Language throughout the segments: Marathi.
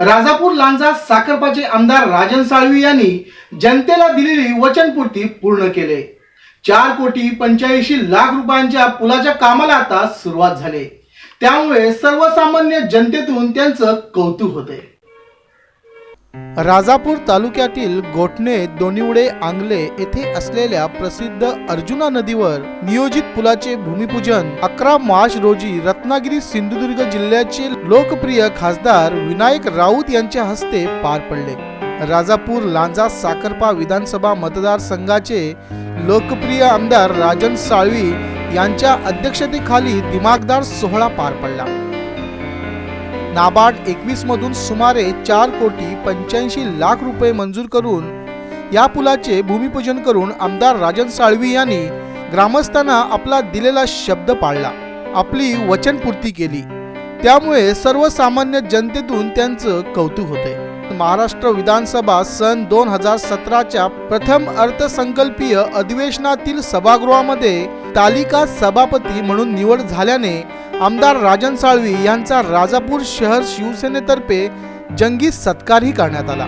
राजापूर लांजा साखरपाचे आमदार राजन साळवी यांनी जनतेला दिलेली वचनपूर्ती पूर्ण केले. चार कोटी पंच्याऐंशी लाख रुपयांच्या पुलाच्या कामाला आता सुरुवात झाली. त्यामुळे सर्वसामान्य जनतेतून त्यांचं कौतुक होते राजापूर तालुक्यातील गोठणे दोनिवडे आंगले येथे असलेल्या प्रसिद्ध अर्जुना नदीवर नियोजित पुलाचे भूमिपूजन अकरा मार्च रोजी रत्नागिरी सिंधुदुर्ग जिल्ह्याचे लोकप्रिय खासदार विनायक राऊत यांच्या हस्ते पार पडले. राजापूर लांजा साखरपा विधानसभा मतदारसंघाचे लोकप्रिय आमदार राजन साळवी यांच्या अध्यक्षतेखाली दिमागदार सोहळा पार पडला. नाबार्ड एकवीस मधून सुमारे चार कोटी पंच्याऐंशी लाख रुपये मंजूर करून या पुलाचे भूमिपूजन करून आमदार राजन साळवी यांनी ग्रामस्थांना आपला दिलेला शब्द पाळला. आपली वचनपूर्ती केली. त्यामुळे सर्वसामान्य जनतेतून त्यांचं कौतुक होते. महाराष्ट्र विधानसभा सन दोन हजार सतराच्या प्रथम अर्थसंकल्पीय अधिवेशनातील सभागृहामध्ये तालिका सभापती म्हणून निवड झाल्याने आमदार राजन साळवी यांचा राजापूर शहर शिवसेनेतर्फे जंगी सत्कारही करण्यात आला.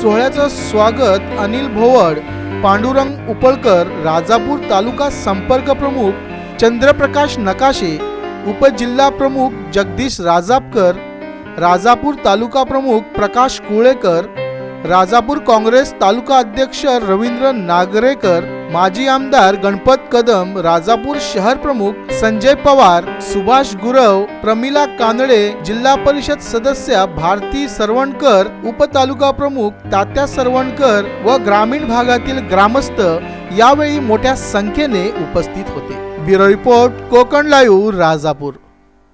सोहळ्याचं स्वागत अनिल भोवड पांडुरंग उपळकर राजापूर तालुका संपर्क प्रमुख चंद्रप्रकाश नकाशे उपजिल्हा प्रमुख जगदीश राजापकर राजापूर तालुका प्रमुख प्रकाश कुळेकर राजापूर काँग्रेस तालुका अध्यक्ष रवींद्र नागरेकर माजी आमदार गणपत कदम राजापूर शहर प्रमुख संजय पवार सुभाष गुरव प्रमिला कानडे जिल्हा परिषद सदस्य भारती सरवणकर उपतालुका प्रमुख तात्या सरवणकर व ग्रामीण भागातील ग्रामस्थ यावेळी मोठ्या संख्येने उपस्थित होते. Bureau report Konkan live Rajapur.